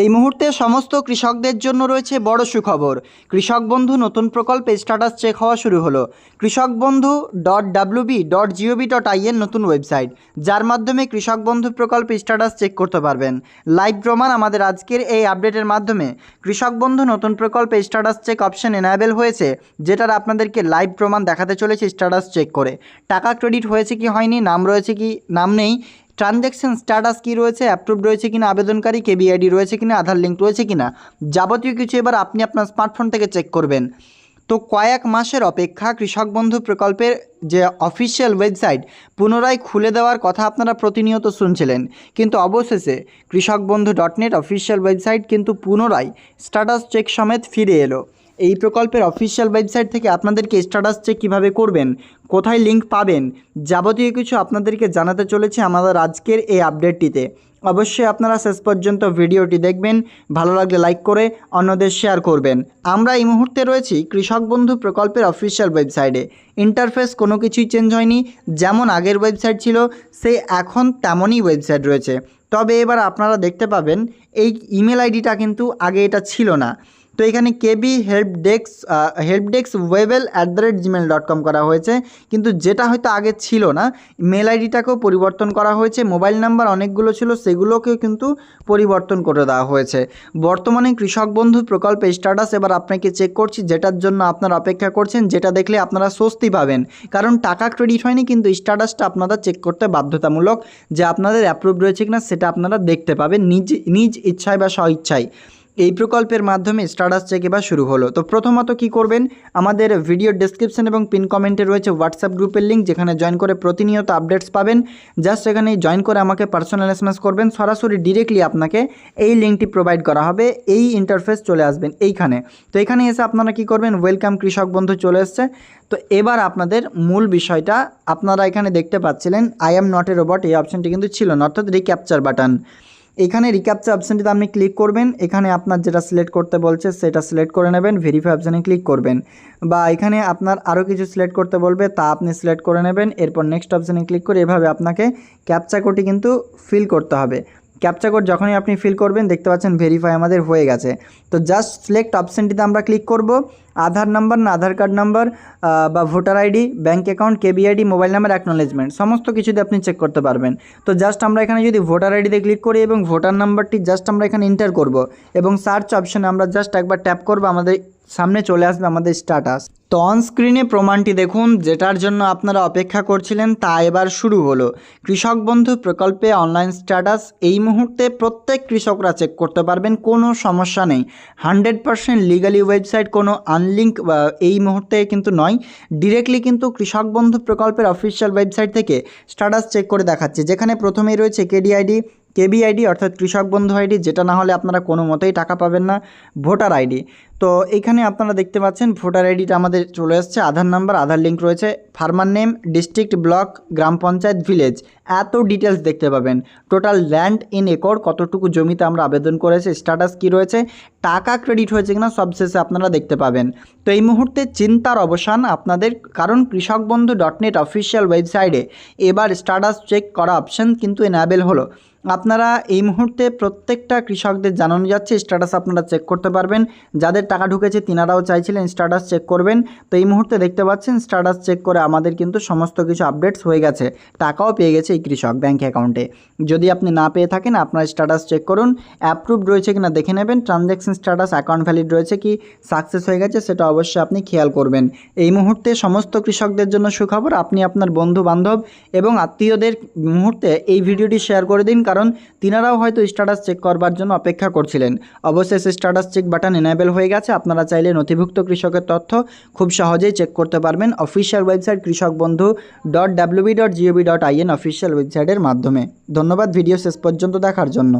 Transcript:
এই মুহূর্তে সমস্ত কৃষকদের জন্য রয়েছে বড় সুখবর। কৃষক বন্ধু নতুন প্রকল্পে স্ট্যাটাস চেক হওয়া শুরু হলো। Krishak Bandhu dot WB dot GOV dot IN নতুন ওয়েবসাইট যার মাধ্যমে কৃষক বন্ধু প্রকল্পে স্ট্যাটাস চেক করতে পারবেন। লাইভ প্রমাণ আমাদের আজকের এই আপডেটের মাধ্যমে। কৃষক বন্ধু নতুন প্রকল্পে স্ট্যাটাস চেক অপশন এনাবেল হয়েছে, যেটার আপনাদেরকে লাইভ প্রমাণ দেখাতে চলেছে স্ট্যাটাস চেক করে। টাকা ক্রেডিট হয়েছে কি হয়নি, নাম রয়েছে কি, নাম নেই ট্রানজ্যাকশন স্ট্যাটাস কী রয়েছে অ্যাপ্রুভ রয়েছে কিনা, আবেদনকারী কেবিআইডি রয়েছে কিনা, আধার লিঙ্ক রয়েছে কিনা, যাবতীয় কিছু এবার আপনি আপনার স্মার্টফোন থেকে চেক করবেন। তো কয়েক মাসের অপেক্ষা কৃষক বন্ধু প্রকল্পের যে অফিসিয়াল ওয়েবসাইট পুনরায় খুলে দেওয়ার কথা আপনারা প্রতিনিয়ত শুনছিলেন। কিন্তু অবশেষে কৃষক Bandhu dot net official website কিন্তু পুনরায় স্ট্যাটাস চেক সমেত ফিরে এলো। এই প্রকল্পের অফিসিয়াল ওয়েবসাইট থেকে আপনাদেরকে স্ট্যাটাস চেক কীভাবে করবেন, কোথায় লিঙ্ক পাবেন, যাবতীয় কিছু আপনাদেরকে জানাতে চলেছে আমাদের আজকের এই আপডেটটিতে অবশ্যই আপনারা শেষ পর্যন্ত ভিডিওটি দেখবেন, ভালো লাগলে লাইক করে অন্যদের শেয়ার করবেন। আমরা এই মুহূর্তে রয়েছি কৃষক বন্ধু প্রকল্পের অফিসিয়াল ওয়েবসাইটে ইন্টারফেস কোনো কিছুই চেঞ্জ হয়নি, যেমন আগের ওয়েবসাইট ছিল সে এখন তেমনই ওয়েবসাইট রয়েছে। তবে এবার আপনারা দেখতে পাবেন, এই ইমেল আইডিটা কিন্তু আগে এটা ছিল না। তো এখানে KB help desk help desk Webel at the rate Gmail dot com করা হয়েছে। কিন্তু যেটা হয়তো আগে ছিল না মেল আইডিটাকেও পরিবর্তন করা হয়েছে মোবাইল নাম্বার অনেকগুলো ছিল, সেগুলোকেও কিন্তু পরিবর্তন করে দেওয়া হয়েছে। বর্তমানে কৃষক বন্ধু প্রকল্পে স্ট্যাটাস এবার আপনাকে চেক করছি, যেটার জন্য আপনারা অপেক্ষা করছেন, যেটা দেখলে আপনারা স্বস্তি পাবেন। কারণ টাকা ক্রেডিট হয়নি, কিন্তু স্ট্যাটাসটা আপনারা চেক করতে বাধ্যতামূলক, যে আপনাদের অ্যাপ্রুভ রয়েছে কিনা, সেটা আপনারা দেখতে পাবেন, নিজ নিজ ইচ্ছায় বা স্ব ইচ্ছায় এই প্রকল্পের মাধ্যমে স্টাটাস চেক এবার শুরু হলো। তো প্রথমত কি করবেন? আমাদের ভিডিও ডেসক্রিপশন এবং পিন কমেন্টে রয়েছে হোয়াটসঅ্যাপ গ্রুপের লিঙ্ক যেখানে জয়েন করে প্রতিনিয়ত আপডেটস পাবেন। জাস্ট এখানে জয়েন করে আমাকে পার্সোনাল এসএমএস করবেন। সরাসরি ডিরেক্টলি আপনাকে এই লিঙ্কটি প্রোভাইড করা হবে। এই ইন্টারফেস চলে আসবেন এইখানে। তো এখানে এসে আপনারা কি করবেন? ওয়েলকাম কৃষক বন্ধু চলে এসছে। তো এবার আপনাদের মূল বিষয়টা, আপনারা এখানে দেখতে পাচ্ছিলেন I am not a robot এই অপশানটি কিন্তু ছিল না, অর্থাৎ রিক্যাপচার বাটন এখানে রিক্যাপচার অপশানটিতে আপনি ক্লিক করবেন। এখানে আপনার যেটা সিলেক্ট করতে বলছে, সেটা সিলেক্ট করে নেবেন ভেরিফাই অপশানে ক্লিক করবেন। বা এখানে আপনার আরও কিছু সিলেক্ট করতে বলবে, তা আপনি সিলেক্ট করে নেবেন। এরপর নেক্সট অপশানে ক্লিক করে এভাবে আপনাকে ক্যাপচা কোডটি কিন্তু ফিল করতে হবে। ক্যাপচা কোড যখনই আপনি ফিল করবেন, দেখতে পাচ্ছেন ভেরিফাই আমাদের হয়ে গেছে। তো জাস্ট সিলেক্ট অপশানটিতে আমরা ক্লিক করব। আধার নাম্বার না, আধার কার্ড নাম্বার বা voter ID bank account KBID mobile number acknowledgement সমস্ত কিছুতে আপনি চেক করতে পারবেন। তো জাস্ট আমরা এখানে যদি ভোটার আইডিতে ক্লিক করি এবং ভোটার নাম্বারটি জাস্ট আমরা এখানে এন্টার করব এবং সার্চ অপশানে আমরা জাস্ট একবার ট্যাপ করব আমাদের সামনে চলে আসবে আমাদের স্ট্যাটাস তো অন স্ক্রিনে প্রমাণটি দেখুন, যেটার জন্য আপনারা অপেক্ষা করছিলেন তা এবার শুরু হলো। কৃষক বন্ধু প্রকল্পে অনলাইন স্ট্যাটাস এই মুহূর্তে প্রত্যেক কৃষকরা চেক করতে পারবেন, কোনো সমস্যা নেই। হান্ড্রেড পারসেন্ট লিগালি ওয়েবসাইট কোনো আনলিঙ্ক এই মুহূর্তে কিন্তু নয় ডিরেক্টলি কিন্তু কৃষক বন্ধু প্রকল্পের অফিসিয়াল ওয়েবসাইট থেকে স্ট্যাটাস চেক করে দেখাচ্ছে, যেখানে প্রথমেই রয়েছে কেডিআইডি কেবি আইডি অর্থাৎ কৃষক বন্ধু আইডি, যেটা না হলে আপনারা কোনো মতেই টাকা পাবেন না, ভোটার আইডি। তো এখানে আপনারা দেখতে পাচ্ছেন, ভোটার আইডিটা আমাদের চলে এসছে, আধার নাম্বার, আধার লিঙ্ক রয়েছে, ফার্মার নেম, ডিস্ট্রিক্ট ব্লক, গ্রাম পঞ্চায়েত, ভিলেজ। এত ডিটেলস দেখতে পাবেন। টোটাল ল্যান্ড ইন একর, কতটুকু জমিতে আমরা আবেদন করেছি, স্ট্যাটাস কি রয়েছে, টাকা ক্রেডিট হয়েছে কিনা সবশেষে আপনারা দেখতে পাবেন। তো এই মুহূর্তে চিন্তার অবসান আপনাদের, কারণ কৃষক বন্ধু ডট নেট অফিসিয়াল ওয়েবসাইটে এবার স্ট্যাটাস চেক করা অপশান কিন্তু এনাবেল হলো। আপনারা এই মুহূর্তে প্রত্যেকটা কৃষকদের জানানো যাচ্ছে স্ট্যাটাস আপনারা চেক করতে পারবেন। যাদের টাকা ঢুকেছে, তিনারাও চাইছিলেন স্ট্যাটাস চেক করবেন। তো এই মুহূর্তে দেখতে পাচ্ছেন স্ট্যাটাস চেক করে আমাদের কিন্তু সমস্ত কিছু আপডেটস হয়ে গেছে। টাকাও পেয়ে গেছে এই কৃষক ব্যাঙ্ক অ্যাকাউন্টে যদি আপনি না পেয়ে থাকেন, আপনার স্ট্যাটাস চেক করুন। অ্যাপ্রুভড রয়েছে কিনা দেখে নেবেন। ট্রানজ্যাকশন স্ট্যাটাস অ্যাকাউন্ট ভ্যালিড রয়েছে কি সাকসেস হয়ে গেছে, সেটা অবশ্যই আপনি খেয়াল করবেন। এই মুহূর্তে সমস্ত কৃষকদের জন্য সুখবর, আপনি আপনার বন্ধু বান্ধব এবং আত্মীয়দের মুহূর্তে এই ভিডিওটি শেয়ার করে দিন। কারণ তিনারাও হয়তো স্ট্যাটাস চেক করবার জন্য অপেক্ষা করছিলেন। অবশেষে স্ট্যাটাস চেক বাটন এনাবেল হয়ে গেছে। আপনারা চাইলে নথিভুক্ত কৃষকের তথ্য খুব সহজেই চেক করতে পারবেন official website Krishak Bandhu dot WB dot GOV dot IN official ওয়েবসাইটের মাধ্যমে। ধন্যবাদ ভিডিও শেষ পর্যন্ত দেখার জন্য।